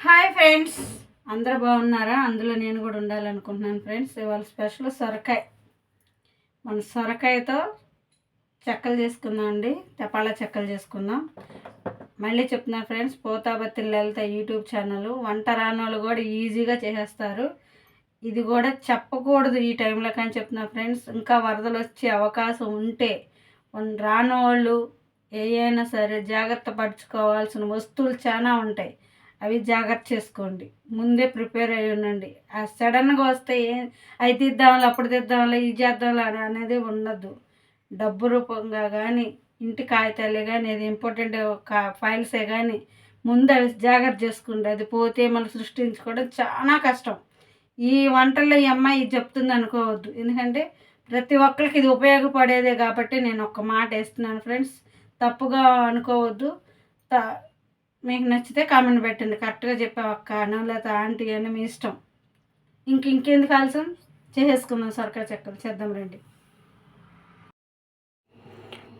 Hi friends. అందరూ బాగున్నారా? అందులో నేను కూడా ఉండాలనుకుంటున్నాను ఫ్రెండ్స్. ఇవాళ స్పెషల్ సొరకాయ. మన సొరకాయతో చెక్కలు చేసుకుందాం అండి. తెపాల చెక్కలు చేసుకుందాం. మళ్ళీ చెప్తున్నాను friends Pothabathi Lalitha YouTube channel వంట రాని వాళ్ళు కూడా ఈజీగా చేసేస్తారు. ఇది కూడా చెప్పకూడదు ఈ టైంలో కానీ చెప్తున్నా ఫ్రెండ్స్. ఇంకా వరదలు వచ్చే అవకాశం ఉంటే ఉన్- రాని వాళ్ళు ఏ అయినా సరే జాగ్రత్త పరచుకోవాల్సిన వస్తువులు చాలా ఉంటాయి. అవి జాగ్రత్త చేసుకోండి. ముందే ప్రిపేర్ అయి ఉండండి. ఆ సడన్గా వస్తే ఏ అవి తీద్దాంలే అప్పుడు తీద్దాంలే ఇది చేద్దాంలే అని అనేది ఉండదు. డబ్బు రూపంగా కానీ ఇంటి కాగితాలే కానీ అది ఇంపార్టెంట్ ఫైల్సే కానీ ముందు అవి జాగ్రత్త చేసుకోండి అది పోతే మనం సృష్టించుకోవడం చాలా కష్టం. ఈ వంటల్లో ఈ అమ్మాయి ఇది చెప్తుంది అనుకోవద్దు. ఎందుకంటే ప్రతి ఒక్కరికి ఇది ఉపయోగపడేదే కాబట్టి నేను ఒక మాట వేస్తున్నాను ఫ్రెండ్స్. తప్పుగా అనుకోవద్దు. త మీకు నచ్చితే కామెంట్ పెట్టండి. కరెక్ట్గా చెప్పావు అక్క. అను లేకపోతే ఆంటీ అని మీ ఇష్టం. ఇంక ఇంకేందుకు ఆలస్యం చేసేసుకుందాం సొరకాయ చెక్కలు. చేద్దాం రండి.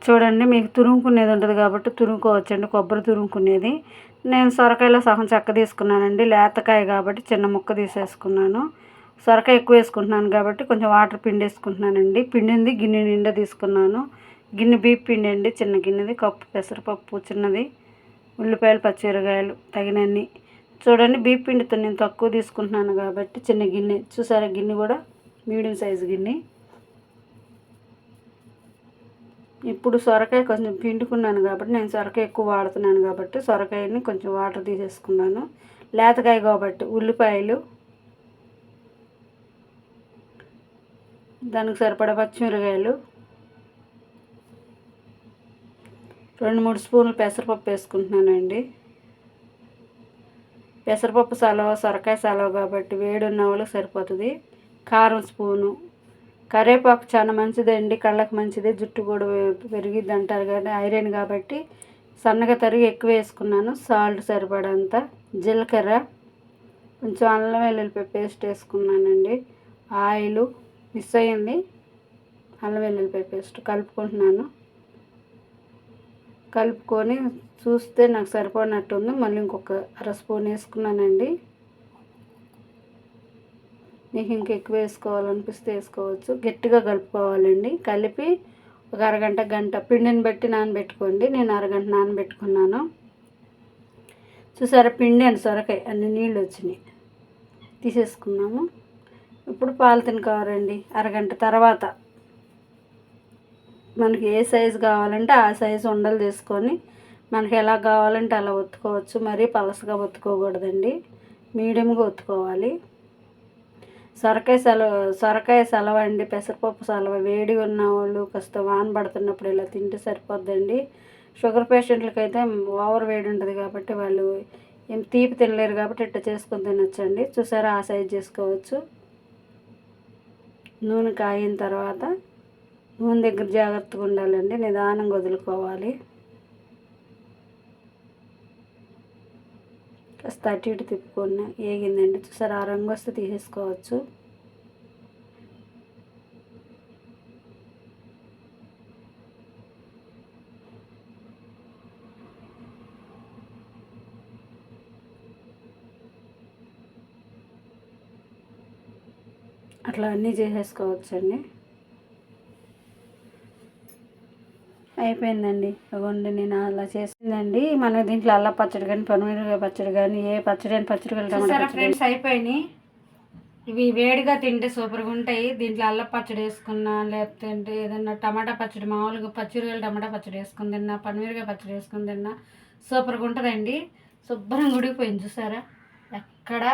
చూడండి మీకు తురుముకునేది ఉంటుంది కాబట్టి తురుముకోవచ్చండి. కొబ్బరి తురుముకునేది. నేను సొరకాయలో సగం చెక్క తీసుకున్నానండి. లేతకాయ కాబట్టి చిన్న ముక్క తీసేసుకున్నాను. సొరకాయ ఎక్కువ వేసుకుంటున్నాను కాబట్టి కొంచెం వాటర్ పిండి వేసుకుంటున్నానండి. పిండింది గిన్నె నిండా తీసుకున్నాను. గిన్నె బీప్ పిండి అండి. చిన్న గిన్నెది. కప్పు పెసరపప్పు చిన్నది. ఉల్లిపాయలు పచ్చిమిరకాయలు తగినన్ని. చూడండి బీప్ పిండితో నేను తక్కువ తీసుకుంటున్నాను కాబట్టి చిన్న గిన్నె. చూసారా గిన్నె కూడా? మీడియం సైజు గిన్నె. ఇప్పుడు సొరకాయ కొంచెం పిండుకున్నాను కాబట్టి నేను సొరకాయ ఎక్కువ వాడుతున్నాను కాబట్టి సొరకాయని కొంచెం వాటర్ తీసేసుకున్నాను. లేతకాయ కాబట్టి ఉల్లిపాయలు. దానికి సరిపడా పచ్చిమిరకాయలు రెండు మూడు స్పూన్లు పెసరపప్పు వేసుకుంటున్నానండి. పెసరపప్పు సలవ సొరకాయ సలవ కాబట్టి వేడి ఉన్న వాళ్ళకి సరిపోతుంది. కారం స్పూను. కరివేపాకు చాలా మంచిదండి కళ్ళకు మంచిది జుట్టు కూడా పెరిగిద్ది అంటారు కానీ ఐరన్ కాబట్టి సన్నగా తరిగి ఎక్కువ వేసుకున్నాను సాల్ట్ సరిపడంత జీలకర్ర కొంచెం అల్లం వెల్లుల్లిపాయ పేస్ట్ వేసుకున్నానండి. ఆయిల్ మిస్ అయ్యింది అల్లం వెల్లుల్లిపాయ పేస్ట్ కలుపుకుంటున్నాను. కలుపుకొని చూస్తే నాకు సరిపడినట్టు ఉంది మళ్ళీ ఇంకొక అర స్పూన్ వేసుకున్నానండి. మీకు ఇంక ఎక్కువ వేసుకోవాలనిపిస్తే వేసుకోవచ్చు. గట్టిగా కలుపుకోవాలండి. కలిపి ఒక అరగంట గంట పిండిని బట్టి నానబెట్టుకోండి. నేను అరగంట నానబెట్టుకున్నాను. చూసారా పిండి అని సొరకాయ అన్ని నీళ్ళు వచ్చినాయి. తీసేసుకున్నాము. ఇప్పుడు పాలతిన కవర్ అరగంట తర్వాత మనకి ఏ సైజు కావాలంటే ఆ సైజు ఉండలు తీసుకొని మనకి ఎలా కావాలంటే అలా ఒత్తుకోవచ్చు. మరీ పలసగా ఒత్తుకోకూడదండి. మీడియంగా ఒత్తుకోవాలి. సొరకాయ సెలవ సొరకాయ సెలవ అండి. పెసరపప్పు సెలవ. వేడి ఉన్న వాళ్ళు కాస్త వాన పడుతున్నప్పుడు ఇలా తింటే సరిపోద్దండి. షుగర్ పేషెంట్లకి అయితే ఓవర్ వేడి ఉంటుంది కాబట్టి వాళ్ళు ఏం తీపి తినలేరు కాబట్టి ఇట్ట చేసుకొని తినొచ్చండి. చూసారా ఆ సైజ్ చేసుకోవచ్చు. నూనె కాగిన తర్వాత నూనె దగ్గర జాగ్రత్తగా ఉండాలండి నిదానంగా వదులుకోవాలి. కాస్త అటు ఇటు తిప్పుకొని ఏగిందండి. చూసారు ఆ రంగు వస్తే తీసేసుకోవచ్చు. అట్లా అన్నీ చేసేసుకోవచ్చండి. అయిపోయిందండి. ఇవ్వండి నేను అలా చేసిందండి. మన దీంట్లో అల్ల పచ్చడి కానీ పనిమిరపకాయ పచ్చడి కానీ ఏ పచ్చడి అని పచ్చడి వెళ్తాం ఫ్రెండ్స్ అయిపోయినాయి. ఇవి వేడిగా తింటే సూపర్గా ఉంటాయి. దీంట్లో అల్ల పచ్చడి వేసుకున్నా లేకపోతే ఏదన్నా టమాటా పచ్చడి మామూలుగా పచ్చిరకాయలు టమాటా పచ్చడి వేసుకుని తిన్నా పనిమిరకాయ పచ్చడి వేసుకుని తిన్నా సూపర్గా ఉంటుందండి. శుభ్రంగా ఉడికిపోయింది చూసారా? ఎక్కడా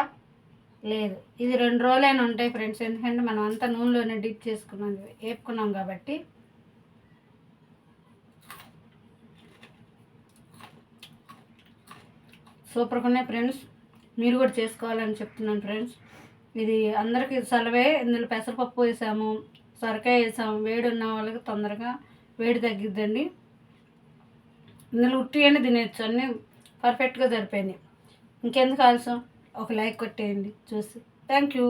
లేదు. ఇది రెండు రోజులైనా ఉంటాయి ఫ్రెండ్స్. ఎందుకంటే మనం అంతా నూనెలోనే డిప్ చేసుకున్నాం వేపుకున్నాం కాబట్టి. సూపర్గా ఉన్నాయి ఫ్రెండ్స్ మీరు కూడా చేసుకోవాలని చెప్తున్నాను ఫ్రెండ్స్ ఇది అందరికీ సెలవే. ఇందులో పెసరపప్పు వేసాము సొరకాయ వేసాము. వేడి ఉన్న వాళ్ళకి తొందరగా వేడి తగ్గిద్దండి. ఇందులో ఉట్టి అని తినేయచ్చు. అన్నీ పర్ఫెక్ట్గా సరిపోయినాయి. ఇంకెందుకు ఆలస్యం? ఒక లైక్ కొట్టేయండి. చూసి. Thank you